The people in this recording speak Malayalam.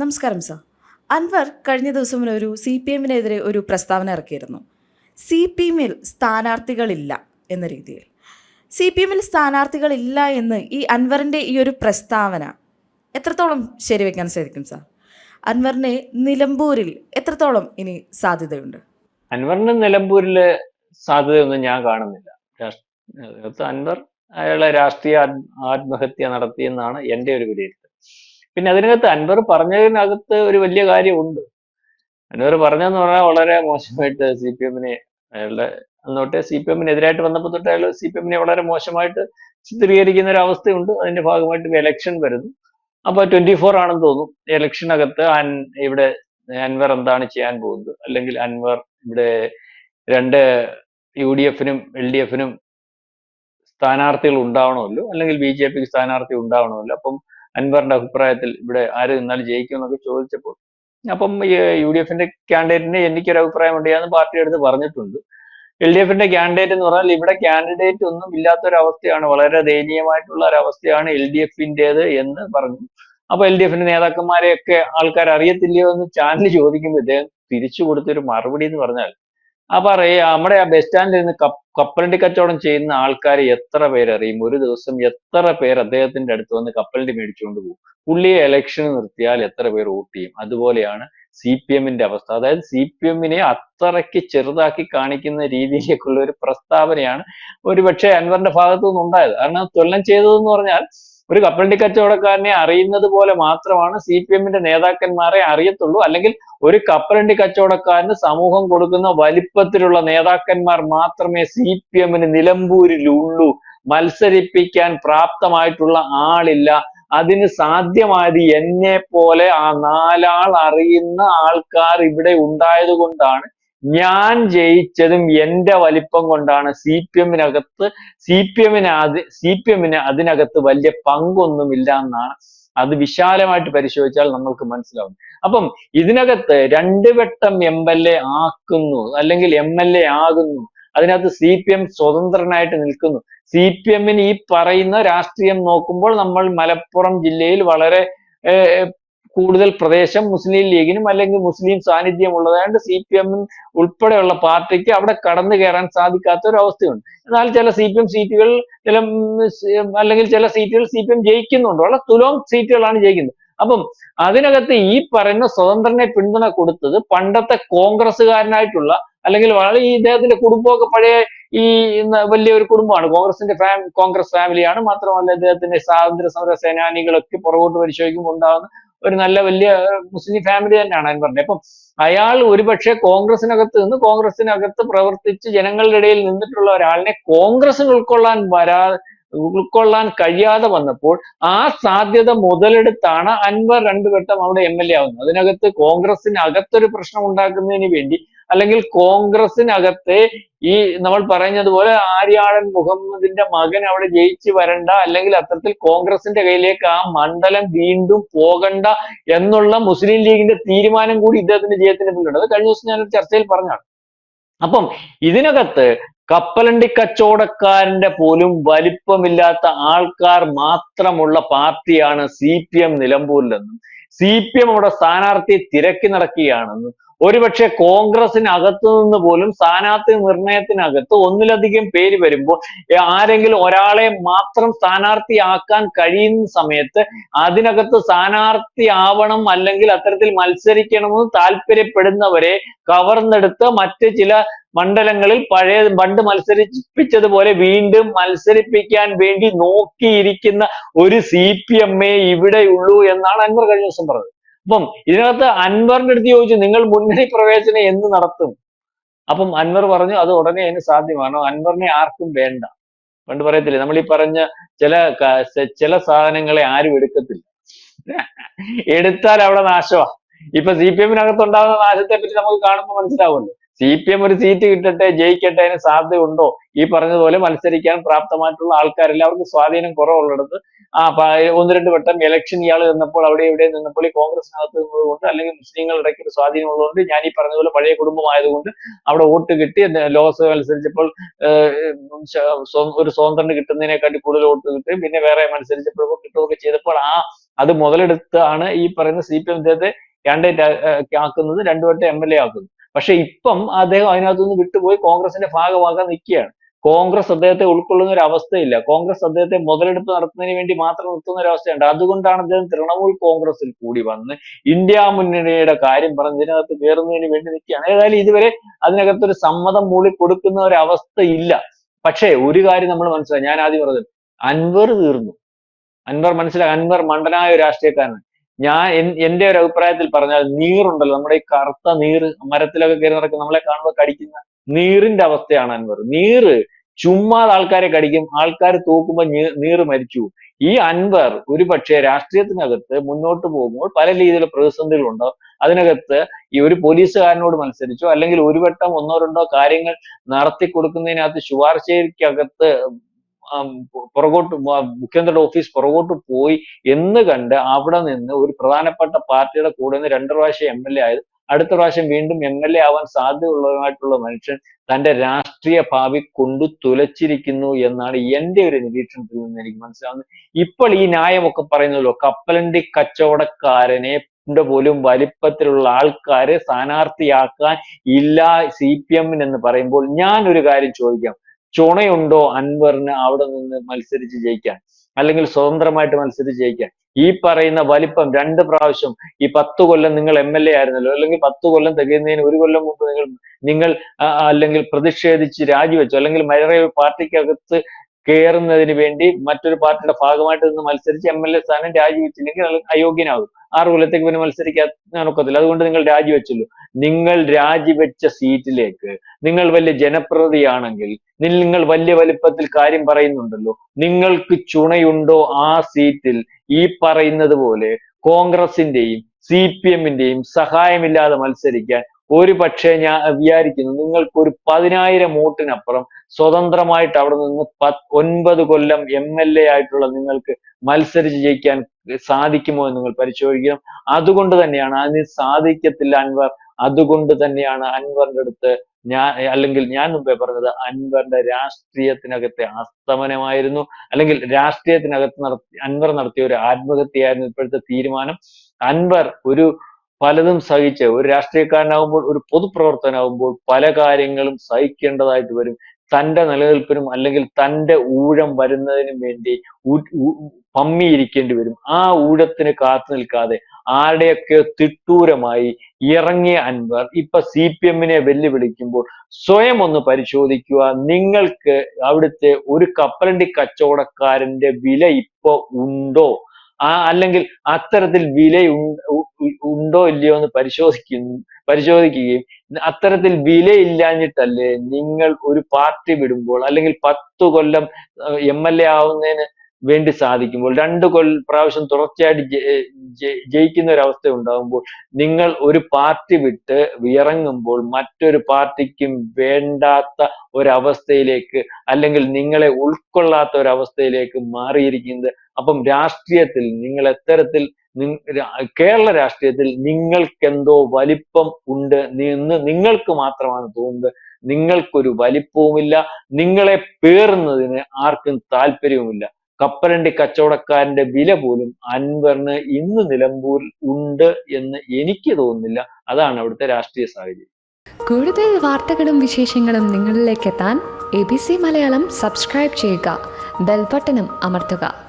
നമസ്കാരം സർ. അൻവർ കഴിഞ്ഞ ദിവസം ഒരു സി പി എമ്മിനെതിരെ ഒരു പ്രസ്താവന ഇറക്കിയിരുന്നു. സി പി എമ്മിൽ സ്ഥാനാർത്ഥികളില്ല എന്ന രീതിയിൽ. സി പി എമ്മിൽ സ്ഥാനാർത്ഥികളില്ല എന്ന് ഈ അൻവറിന്റെ ഈ ഒരു പ്രസ്താവന എത്രത്തോളം ശരിവെക്കാൻ സാധിക്കും സർ? അൻവറിനെ നിലമ്പൂരിൽ എത്രത്തോളം ഇനി സാധ്യതയുണ്ട്? അൻവറിന് നിലമ്പൂരിൽ സാധ്യതയൊന്നും ഞാൻ കാണുന്നില്ല. അൻവർ അയാളെ രാഷ്ട്രീയ ആത്മഹത്യ നടത്തിയെന്നാണ് എന്റെ ഒരു വിലയിരുത്തൽ. പിന്നെ അതിനകത്ത് അൻവർ പറഞ്ഞതിനകത്ത് ഒരു വലിയ കാര്യമുണ്ട്. അൻവർ പറഞ്ഞതെന്ന് പറഞ്ഞാൽ വളരെ മോശമായിട്ട് സി പി എമ്മിനെ അയാളുടെ അന്നോട്ടെ സി പി എമ്മിനെതിരായിട്ട് വന്നപ്പോൾ തൊട്ട് അയാൾ സി പി എമ്മിനെ വളരെ മോശമായിട്ട് ചിത്രീകരിക്കുന്ന ഒരു അവസ്ഥയുണ്ട്. അതിന്റെ ഭാഗമായിട്ട് ഇലക്ഷൻ വരുന്നു. അപ്പൊ ട്വന്റി ഫോർ ആണെന്ന് തോന്നുന്നു ഇലക്ഷനകത്ത് അൻ ഇവിടെ അൻവർ എന്താണ് ചെയ്യാൻ പോകുന്നത്? അല്ലെങ്കിൽ അൻവർ ഇവിടെ രണ്ട് യു ഡി എഫിനും എൽ ഡി എഫിനും സ്ഥാനാർത്ഥികൾ ഉണ്ടാവണമല്ലോ? അല്ലെങ്കിൽ ബി ജെ പിക്ക് സ്ഥാനാർത്ഥി ഉണ്ടാവണമല്ലോ? അപ്പം അൻവറിന്റെ അഭിപ്രായത്തിൽ ഇവിടെ ആര് നിന്നാൽ ജയിക്കും എന്നൊക്കെ ചോദിച്ചപ്പോൾ അപ്പം യു ഡി എഫിന്റെ ക്യാൻഡിഡേറ്റിന് എനിക്കൊരു അഭിപ്രായമുണ്ട് ഞാൻ പാർട്ടി എടുത്ത് പറഞ്ഞിട്ടുണ്ട്. എൽ ഡി എഫിന്റെ ക്യാൻഡിഡേറ്റ് എന്ന് പറഞ്ഞാൽ ഇവിടെ കാൻഡിഡേറ്റ് ഒന്നും ഇല്ലാത്തൊരവസ്ഥയാണ് വളരെ ദയനീയമായിട്ടുള്ള ഒരു അവസ്ഥയാണ് എൽ ഡി എഫിന്റെത് എന്ന് പറഞ്ഞു. അപ്പൊ എൽ ഡി എഫിന്റെ നേതാക്കന്മാരെയൊക്കെ ആൾക്കാർ അറിയത്തില്ലയോ എന്ന് ചാനൽ ചോദിക്കുമ്പോൾ ഇദ്ദേഹം തിരിച്ചു കൊടുത്തൊരു മറുപടി എന്ന് പറഞ്ഞാൽ ആ അറിയാം നമ്മുടെ ആ ബസ് സ്റ്റാൻഡിൽ നിന്ന് കപ്പ- കപ്പലണ്ടി കച്ചവടം ചെയ്യുന്ന ആൾക്കാരെ എത്ര പേരറിയും ഒരു ദിവസം എത്ര പേർ അദ്ദേഹത്തിന്റെ അടുത്ത് വന്ന് കപ്പലണ്ടി മേടിച്ചുകൊണ്ട് പോകും? പുള്ളിയെ ഇലക്ഷന് നിർത്തിയാൽ എത്ര പേർ വോട്ട് ചെയ്യും? അതുപോലെയാണ് സി പി എമ്മിന്റെ അവസ്ഥ. അതായത് സി പി എമ്മിനെ അത്രയ്ക്ക് ചെറുതാക്കി കാണിക്കുന്ന രീതിയിലേക്കുള്ള ഒരു പ്രസ്താവനയാണ് ഒരുപക്ഷെ അൻവറിന്റെ ഭാഗത്തു നിന്നുണ്ടായത് കാരണം തൊല്ലം ചെയ്തതെന്ന് പറഞ്ഞാൽ ഒരു കപ്പലണ്ടി കച്ചവടക്കാരനെ അറിയുന്നത് പോലെ മാത്രമാണ് സി പി എമ്മിന്റെ നേതാക്കന്മാരെ അറിയത്തുള്ളൂ. അല്ലെങ്കിൽ ഒരു കപ്പലണ്ടി കച്ചവടക്കാരന് സമൂഹം കൊടുക്കുന്ന വലിപ്പത്തിലുള്ള നേതാക്കന്മാർ മാത്രമേ സി പി എമ്മിന് നിലമ്പൂരിലുള്ളൂ മത്സരിപ്പിക്കാൻ പ്രാപ്തമായിട്ടുള്ള ആളില്ല. അതിന് സാധ്യമായത് എന്നെ പോലെ ആ നാലാൾ അറിയുന്ന ആൾക്കാർ ഇവിടെ ഉണ്ടായത് കൊണ്ടാണ് ഞാൻ ജയിച്ചതും എന്റെ വലിപ്പം കൊണ്ടാണ് സി പി എമ്മിനകത്ത് സി പി എമ്മിന് അത് സി പി എമ്മിന് അതിനകത്ത് വലിയ പങ്കൊന്നുമില്ല എന്നാണ് അത് വിശാലമായിട്ട് പരിശോധിച്ചാൽ നമ്മൾക്ക് മനസ്സിലാവും. അപ്പം ഇതിനകത്ത് രണ്ടു വട്ടം എം എൽ എ ആക്കുന്നു അല്ലെങ്കിൽ എം എൽ എ ആകുന്നു. അതിനകത്ത് സി പി എം സ്വതന്ത്രനായിട്ട് നിൽക്കുന്നു. സി പി എമ്മിന് ഈ പറയുന്ന രാഷ്ട്രീയം നോക്കുമ്പോൾ നമ്മൾ മലപ്പുറം ജില്ലയിൽ വളരെ കൂടുതൽ പ്രദേശം മുസ്ലിം ലീഗിനും അല്ലെങ്കിൽ മുസ്ലിം സാന്നിധ്യം ഉള്ളതായത് സി പി എമ്മിൻ ഉൾപ്പെടെയുള്ള പാർട്ടിക്ക് അവിടെ കടന്നു കയറാൻ സാധിക്കാത്ത ഒരു അവസ്ഥയുണ്ട് എന്നാൽ ചില സി പി എം സീറ്റുകൾ ചില അല്ലെങ്കിൽ ചില സീറ്റുകൾ സി പി എം ജയിക്കുന്നുണ്ട്. വളരെ തുലോം സീറ്റുകളാണ് ജയിക്കുന്നത്. അപ്പം അതിനകത്ത് ഈ പറയുന്ന സ്വതന്ത്രനെ പിന്തുണ കൊടുത്തത് പണ്ടത്തെ കോൺഗ്രസ്സുകാരനായിട്ടുള്ള അല്ലെങ്കിൽ വളരെ ഈ ഇദ്ദേഹത്തിന്റെ കുടുംബമൊക്കെ പഴയ ഈ വലിയ ഒരു കുടുംബമാണ്. കോൺഗ്രസിന്റെ ഫാം കോൺഗ്രസ് ഫാമിലിയാണ്. മാത്രമല്ല ഇദ്ദേഹത്തിന്റെ സ്വാതന്ത്ര്യ സമര സേനാനികളൊക്കെ പുറകോട്ട് പരിശോധിക്കുമ്പോൾ ഉണ്ടാകുന്ന ഒരു നല്ല വലിയ മുസ്ലിം ഫാമിലി തന്നെയാണ് അതിന് പറഞ്ഞത്. അപ്പം അയാൾ ഒരുപക്ഷെ കോൺഗ്രസിനകത്ത് നിന്ന് കോൺഗ്രസിനകത്ത് പ്രവർത്തിച്ച് ജനങ്ങളുടെ ഇടയിൽ നിന്നിട്ടുള്ള ഒരാളിനെ കോൺഗ്രസിന് ഉൾക്കൊള്ളാൻ വരാ ഉൾക്കൊള്ളാൻ കഴിയാതെ വന്നപ്പോൾ ആ സാധ്യത മുതലെടുത്താണ് അൻവർ രണ്ടു വട്ടം അവിടെ എം എൽ എ ആവുന്നത്. അതിനകത്ത് കോൺഗ്രസിനകത്തൊരു പ്രശ്നം ഉണ്ടാക്കുന്നതിന് വേണ്ടി അല്ലെങ്കിൽ കോൺഗ്രസിനകത്തെ ഈ നമ്മൾ പറഞ്ഞതുപോലെ ആര്യാടൻ മുഹമ്മദിന്റെ മകൻ അവിടെ ജയിച്ചു വരണ്ട അല്ലെങ്കിൽ അത്തരത്തിൽ കോൺഗ്രസിന്റെ കയ്യിലേക്ക് ആ മണ്ഡലം വീണ്ടും പോകണ്ട എന്നുള്ള മുസ്ലിം ലീഗിന്റെ തീരുമാനം കൂടി ഇദ്ദേഹത്തിന്റെ ജയത്തിന്റെ പിന്നിലുണ്ട് അത് കഴിഞ്ഞ ദിവസം ഞാനൊരു ചർച്ചയിൽ പറഞ്ഞാണ് അപ്പം ഇതിനകത്ത് കപ്പലണ്ടി കച്ചവടക്കാരന്റെ പോലും വലിപ്പമില്ലാത്ത ആൾക്കാർ മാത്രമുള്ള പാർട്ടിയാണ് സി പി എം നിലമ്പൂരിലെന്നും സി പി എം അവിടെ സ്ഥാനാർത്ഥിയെ തിരക്കി നടക്കുകയാണെന്നും ഒരുപക്ഷെ കോൺഗ്രസിനകത്ത് നിന്ന് പോലും സ്ഥാനാർത്ഥി നിർണയത്തിനകത്ത് ഒന്നിലധികം പേര് വരുമ്പോൾ ആരെങ്കിലും ഒരാളെ മാത്രം സ്ഥാനാർത്ഥിയാക്കാൻ കഴിയുന്ന സമയത്ത് അതിനകത്ത് സ്ഥാനാർത്ഥി ആവണം അല്ലെങ്കിൽ അത്തരത്തിൽ മത്സരിക്കണമെന്ന് താല്പര്യപ്പെടുന്നവരെ കവർന്നെടുത്ത് മറ്റ് ചില മണ്ഡലങ്ങളിൽ പഴയ പണ്ട് മത്സരിപ്പിച്ചതുപോലെ വീണ്ടും മത്സരിപ്പിക്കാൻ വേണ്ടി നോക്കിയിരിക്കുന്ന ഒരു സി പി എമ്മേ ഇവിടെയുള്ളൂ എന്നാണ് അൻവർ കഴിഞ്ഞ ദിവസം പറഞ്ഞത്. അപ്പം ഇതിനകത്ത് അൻവറിന്റെ അടുത്ത് ചോദിച്ചു നിങ്ങൾ മുന്നണി പ്രവേശനം എന്ന് നടത്തും? അപ്പം അൻവർ പറഞ്ഞു അത് ഉടനെ അതിന് സാധ്യമാണ്. അൻവറിനെ ആർക്കും വേണ്ട. പണ്ട് പറയത്തില്ലേ നമ്മൾ ഈ പറഞ്ഞ ചില ചില സാധനങ്ങളെ ആരും എടുക്കത്തില്ല. എടുത്താൽ അവിടെ നാശമാ. ഇപ്പൊ സി പി എമ്മിനകത്ത് നാശത്തെ പറ്റി നമുക്ക് കാണുമ്പോൾ മനസ്സിലാവുമല്ലോ. സി പി എം ഒരു സീറ്റ് കിട്ടട്ടെ ജയിക്കട്ടെ അതിന് സാധ്യതയുണ്ടോ ഈ പറഞ്ഞതുപോലെ മത്സരിക്കാൻ പ്രാപ്തമായിട്ടുള്ള ആൾക്കാരില്ല. അവർക്ക് സ്വാധീനം കുറവുള്ളിടത്ത്. ആ ഒന്ന് രണ്ട് വട്ടം ഇലക്ഷൻ ഇയാൾ നിന്നപ്പോൾ അവിടെ ഇവിടെ നിന്നപ്പോൾ ഈ കോൺഗ്രസിനകത്ത് നിന്നതുകൊണ്ട് അല്ലെങ്കിൽ മുസ്ലിങ്ങളുടെ ഇടയ്ക്ക് ഒരു സ്വാധീനം ഉള്ളതുകൊണ്ട് ഞാൻ ഈ പറഞ്ഞതുപോലെ പഴയ കുടുംബമായതുകൊണ്ട് അവിടെ വോട്ട് കിട്ടി. ലോകസഭ മത്സരിച്ചപ്പോൾ ഒരു സ്വതന്ത്രന് കിട്ടുന്നതിനെക്കാട്ടി കൂടുതൽ വോട്ട് കിട്ടുകയും പിന്നെ വേറെ മത്സരിച്ചപ്പോൾ കിട്ടുകയൊക്കെ ചെയ്തപ്പോൾ ആ അത് മുതലെടുത്താണ് ഈ പറയുന്ന സി പി എം ഇദ്ദേഹത്തെ കാൻഡിഡേറ്റ് ആക്കുന്നത്. രണ്ടു വട്ടം എം എൽ എ ആക്കുന്നത് പക്ഷെ ഇപ്പം അദ്ദേഹം അതിനകത്തുനിന്ന് വിട്ടുപോയി കോൺഗ്രസിന്റെ ഭാഗമാകാൻ നിൽക്കുകയാണ്. കോൺഗ്രസ് അദ്ദേഹത്തെ ഉൾക്കൊള്ളുന്ന ഒരു അവസ്ഥയില്ല. കോൺഗ്രസ് അദ്ദേഹത്തെ മുതലെടുപ്പ് നടത്തുന്നതിന് വേണ്ടി മാത്രം നിർത്തുന്ന ഒരു അവസ്ഥയുണ്ട്. അതുകൊണ്ടാണ് അദ്ദേഹം തൃണമൂൽ കോൺഗ്രസിൽ കൂടി വന്ന് ഇന്ത്യ മുന്നണിയുടെ കാര്യം പറഞ്ഞ് ഇതിനകത്ത് കയറുന്നതിന് വേണ്ടി നിൽക്കുകയാണ്. ഏതായാലും ഇതുവരെ അതിനകത്തൊരു സമ്മതം മൂളി കൊടുക്കുന്ന ഒരു അവസ്ഥ ഇല്ല പക്ഷേ ഒരു കാര്യം നമ്മൾ മനസ്സിലായി. ഞാൻ ആദ്യം പറഞ്ഞത് അൻവർ തീർന്നു. അൻവർ മനസ്സിലായി. അൻവർ മണ്ടനായ ഒരു രാഷ്ട്രീയക്കാരനാണ്. ഞാൻ എന്റെ ഒരു അഭിപ്രായത്തിൽ പറഞ്ഞാൽ നീറുണ്ടല്ലോ. നമ്മുടെ ഈ കറുത്ത നീറ് മരത്തിലൊക്കെ കയറി നടക്കുന്ന നമ്മളെ കാണുമ്പോൾ കടിക്കുന്ന നീറിന്റെ അവസ്ഥയാണ് അൻവർ. നീറ് ചുമ്മാതെ ആൾക്കാരെ കടിക്കും. ആൾക്കാർ തൂക്കുമ്പോൾ നീറ് മരിച്ചു ഈ അൻവർ ഒരു പക്ഷേ രാഷ്ട്രീയത്തിനകത്ത് മുന്നോട്ട് പോകുമ്പോൾ പല രീതിയിലുള്ള പ്രതിസന്ധികളുണ്ടാവും അതിനകത്ത് ഈ ഒരു പോലീസുകാരനോട് മത്സരിച്ചോ അല്ലെങ്കിൽ ഒരു വട്ടം ഒന്നോ രണ്ടോ കാര്യങ്ങൾ നടത്തി കൊടുക്കുന്നതിനകത്ത് ശുപാർശയ്ക്കകത്ത് പുറകോട്ട് മുഖ്യമന്ത്രിയുടെ ഓഫീസ് പുറകോട്ട് പോയി എന്ന് കണ്ട് അവിടെ നിന്ന് ഒരു പ്രധാനപ്പെട്ട പാർട്ടിയുടെ കൂടെ നിന്ന് രണ്ടു പ്രാവശ്യം എം എൽ എ ആയത്. അടുത്ത പ്രാവശ്യം വീണ്ടും എം എൽ എ ആവാൻ സാധ്യതയുള്ളതുമായിട്ടുള്ള മനുഷ്യൻ തന്റെ രാഷ്ട്രീയ ഭാവി കൊണ്ടു തുലച്ചിരിക്കുന്നു എന്നാണ് എന്റെ ഒരു നിരീക്ഷണത്തിൽ നിന്ന് എനിക്ക് മനസ്സിലാവുന്നത്. ഇപ്പോൾ ഈ ന്യായമൊക്കെ പറയുന്നല്ലോ കപ്പലണ്ടി കച്ചവടക്കാരനെ പോലും വലിപ്പത്തിലുള്ള ആൾക്കാരെ സ്ഥാനാർത്ഥിയാക്കാൻ ഇല്ല സി പി എമ്മിന് എന്ന് പറയുമ്പോൾ ഞാൻ ഒരു കാര്യം ചോദിക്കാം. ചുണയുണ്ടോ അൻവറിന് അവിടെ നിന്ന് മത്സരിച്ച് ജയിക്കാൻ? അല്ലെങ്കിൽ സ്വതന്ത്രമായിട്ട് മത്സരിച്ച് ജയിക്കാൻ? ഈ പറയുന്ന വലിപ്പം രണ്ട് പ്രാവശ്യം ഈ പത്ത് കൊല്ലം നിങ്ങൾ എം എൽ എ ആയിരുന്നല്ലോ? അല്ലെങ്കിൽ പത്ത് കൊല്ലം തികയുന്നതിന് ഒരു കൊല്ലം മുമ്പ് നിങ്ങൾ നിങ്ങൾ അല്ലെങ്കിൽ പ്രതിഷേധിച്ച് രാജിവെച്ചു? അല്ലെങ്കിൽ ഒരു പാർട്ടിക്കകത്ത് കയറുന്നതിന് വേണ്ടി മറ്റൊരു പാർട്ടിയുടെ ഭാഗമായിട്ട് നിന്ന് മത്സരിച്ച് എം എൽ എ സ്ഥാനം രാജിവെച്ചില്ലെങ്കിൽ അയോഗ്യനാകും. ആറ് റൂലത്തേക്ക് പിന്നെ മത്സരിക്കാൻ ഒക്കത്തില്ല. അതുകൊണ്ട് നിങ്ങൾ രാജിവെച്ചല്ലോ. നിങ്ങൾ രാജിവെച്ച സീറ്റിലേക്ക് നിങ്ങൾ വലിയ ജനപ്രതിയാണെങ്കിൽ നിങ്ങൾ വലിയ വലിപ്പത്തിൽ കാര്യം പറയുന്നുണ്ടല്ലോ. നിങ്ങൾക്ക് ചുണയുണ്ടോ ആ സീറ്റിൽ? ഈ പറയുന്നത് പോലെ കോൺഗ്രസിന്റെയും സി പി എമ്മിന്റെയും സഹായമില്ലാതെ മത്സരിക്കാൻ ഒരു പക്ഷേ ഞാൻ വിചാരിക്കുന്നു. നിങ്ങൾക്ക് ഒരു പതിനായിരം വോട്ടിനപ്പുറം സ്വതന്ത്രമായിട്ട് അവിടെ നിന്ന് പത്ത് ഒൻപത് കൊല്ലം എം എൽ എ ആയിട്ടുള്ള നിങ്ങൾക്ക് മത്സരിച്ച് ജയിക്കാൻ സാധിക്കുമോ എന്ന് നിങ്ങൾ പരിശോധിക്കണം. അതുകൊണ്ട് തന്നെയാണ് അതിന് സാധിക്കത്തില്ല അൻവർ. അതുകൊണ്ട് തന്നെയാണ് അൻവറിന്റെ അടുത്ത് ഞാൻ അല്ലെങ്കിൽ ഞാൻ മുമ്പേ പറഞ്ഞത് അൻവറിന്റെ രാഷ്ട്രീയത്തിനകത്തെ അസ്തമനമായിരുന്നു അല്ലെങ്കിൽ രാഷ്ട്രീയത്തിനകത്ത് നടത്തി അൻവർ നടത്തിയ ഒരു ആത്മഹത്യയായിരുന്നു ഇപ്പോഴത്തെ തീരുമാനം. അൻവർ ഒരു പലതും സഹിച്ച് ഒരു രാഷ്ട്രീയക്കാരനാകുമ്പോൾ ഒരു പൊതുപ്രവർത്തനാകുമ്പോൾ പല കാര്യങ്ങളും സഹിക്കേണ്ടതായിട്ട് വരും. തന്റെ നിലനിൽപ്പിനും അല്ലെങ്കിൽ തന്റെ ഊഴം വരുന്നതിനും വേണ്ടി പമ്മിയിരിക്കേണ്ടി വരും. ആ ഊഴത്തിന് കാത്തു നിൽക്കാതെ ആരുടെയൊക്കെ തിട്ടൂരമായി ഇറങ്ങിയ അൻവർ ഇപ്പൊ സി പി എമ്മിനെ വെല്ലുവിളിക്കുമ്പോൾ സ്വയം ഒന്ന് പരിശോധിക്കുക. നിങ്ങൾക്ക് അവിടുത്തെ ഒരു കപ്പലണ്ടി കച്ചവടക്കാരന്റെ വില ഇപ്പൊ ഉണ്ടോ? ആ അല്ലെങ്കിൽ അത്തരത്തിൽ വില ഉണ്ടോ ഇല്ലയോ എന്ന് പരിശോധിക്കുന്നു പരിശോധിക്കുകയും അത്തരത്തിൽ വിലയില്ലാഞ്ഞിട്ടല്ലേ നിങ്ങൾ ഒരു പാർട്ടി വിടുമ്പോൾ അല്ലെങ്കിൽ പത്തു കൊല്ലം എം എൽ എ ആവുന്നതിന് വേണ്ടി സാധിക്കുമ്പോൾ രണ്ട് കൊല്ല പ്രാവശ്യം തുടർച്ചയായിട്ട് ജയിക്കുന്ന ഒരു അവസ്ഥ ഉണ്ടാകുമ്പോൾ നിങ്ങൾ ഒരു പാർട്ടി വിട്ട് വിയറങ്ങുമ്പോൾ മറ്റൊരു പാർട്ടിക്കും വേണ്ടാത്ത ഒരവസ്ഥയിലേക്ക് അല്ലെങ്കിൽ നിങ്ങളെ ഉൾക്കൊള്ളാത്ത ഒരവസ്ഥയിലേക്ക് മാറിയിരിക്കുന്നത്. അപ്പം രാഷ്ട്രീയത്തിൽ നിങ്ങൾ എത്തരത്തിൽ കേരള രാഷ്ട്രീയത്തിൽ നിങ്ങൾക്കെന്തോ വലിപ്പം ഉണ്ട് എന്ന് നിങ്ങൾക്ക് മാത്രമാണ് തോന്നുന്നത്. നിങ്ങൾക്കൊരു വലിപ്പവുമില്ല. നിങ്ങളെ പേറുന്നതിന് ആർക്കും താല്പര്യവുമില്ല. കപ്പലണ്ടി കച്ചവടക്കാരന്റെ വില പോലും അൻവറിന് ഇന്ന് നിലമ്പൂരിൽ ഉണ്ട് എന്ന് എനിക്ക് തോന്നുന്നില്ല. അതാണ് അവിടുത്തെ രാഷ്ട്രീയ സാഹചര്യം. കൂടുതൽ വാർത്തകളും വിശേഷങ്ങളും നിങ്ങളിലേക്ക് എത്താൻ A B C Malayalam subscribe ചെയ്യുക. ബെൽബട്ടനും അമർത്തുക.